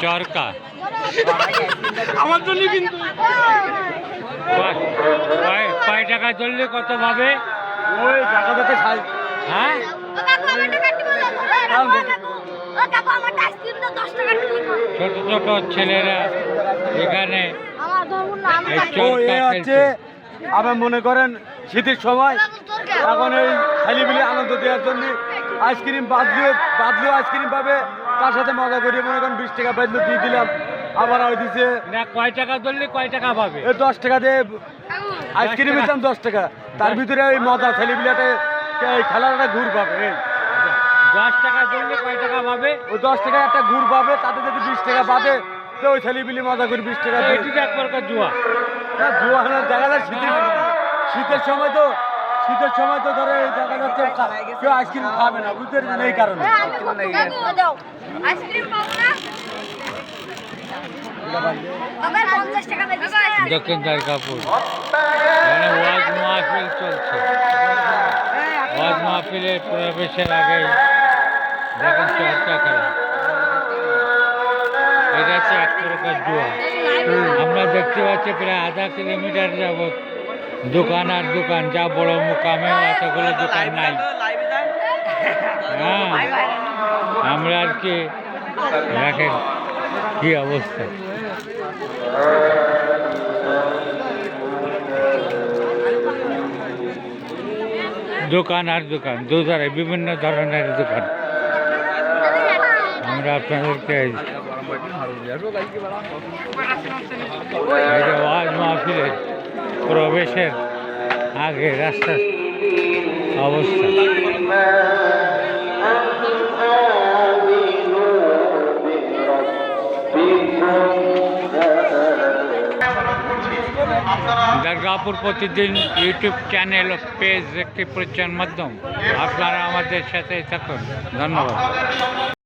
চরকা। আমার জন্য কিন্তু। কয়- টাকা চললে কত পাবে? ওই টাকা দিতে খাই হ্যাঁ? ছোট ছোট ছেলেরা এখানে। আবার মনে করেন শীতের সময় এখন এই ছেলেমিলে আনন্দ দেওয়ার জন্য আইসক্রিম বাদলিও বাদলিও আইসক্রিম পাবে। তার সাথে মজা করিয়ে মনে করেন বিশ টাকা বাদলিও দিয়ে দিলাম। আবার ওই দিছে। না কয় টাকা ধরলে কয় টাকা পাবে? এই দশ টাকা দিয়ে আইসক্রিম দাম দশ টাকা। তার ভিতরে ওই মজা ছেলেমিলাতে এই খেলাটা ঘুর পাবে দশ টাকা ধরলে কয় টাকা পাবে? ওই দশ টাকা একটা ঘুর পাবে তাতে যদি বিশ টাকা বাদে তো ওই ছেলেমিলি মজা করে বিশ টাকা এটি এক প্রকার জুয়া। হ্যাঁ, জোয়ানের দেখা যায় শীতের শীতের সময় তো শীতের সময় তো ধরে দেখা যাচ্ছে কেউ আইসক্রিম খাবে না বুঝতে পারছেন? এই কারণে। হ্যাঁ, আমি কাকু, দাও। আইসক্রিম পাবো না? বাবা, 50 টাকা বেশি দিছে। দক্ষিণদার কাপুর এখানে ওয়াজ মাহফিল চলছে। ওয়াজ মাহফিলের প্রবেশের আগে দেখেন চর্চা খেলা। এটা হচ্ছে এক প্রকার জুয়া আমরা দেখতে পাচ্ছি প্রায় আধা কিলোমিটার যাবৎ দোকান আর দোকান, যা বড় মুকামে এতগুলো দোকান নাই। হ্যাঁ আমরা আর কি রাখেন কি অবস্থা। দোকান আর দোকান, দুধারে বিভিন্ন ধরনের দোকান। আমরা আপনাদেরকে যে মাহফিলের প্রবেশের আগে রাস্তার অবস্থা। দুর্গাপুর প্রতিদিন ইউটিউব চ্যানেল ও পেজ একটি প্রচার মাধ্যম। আপনারা আমাদের সাথে থাকুন। ধন্যবাদ।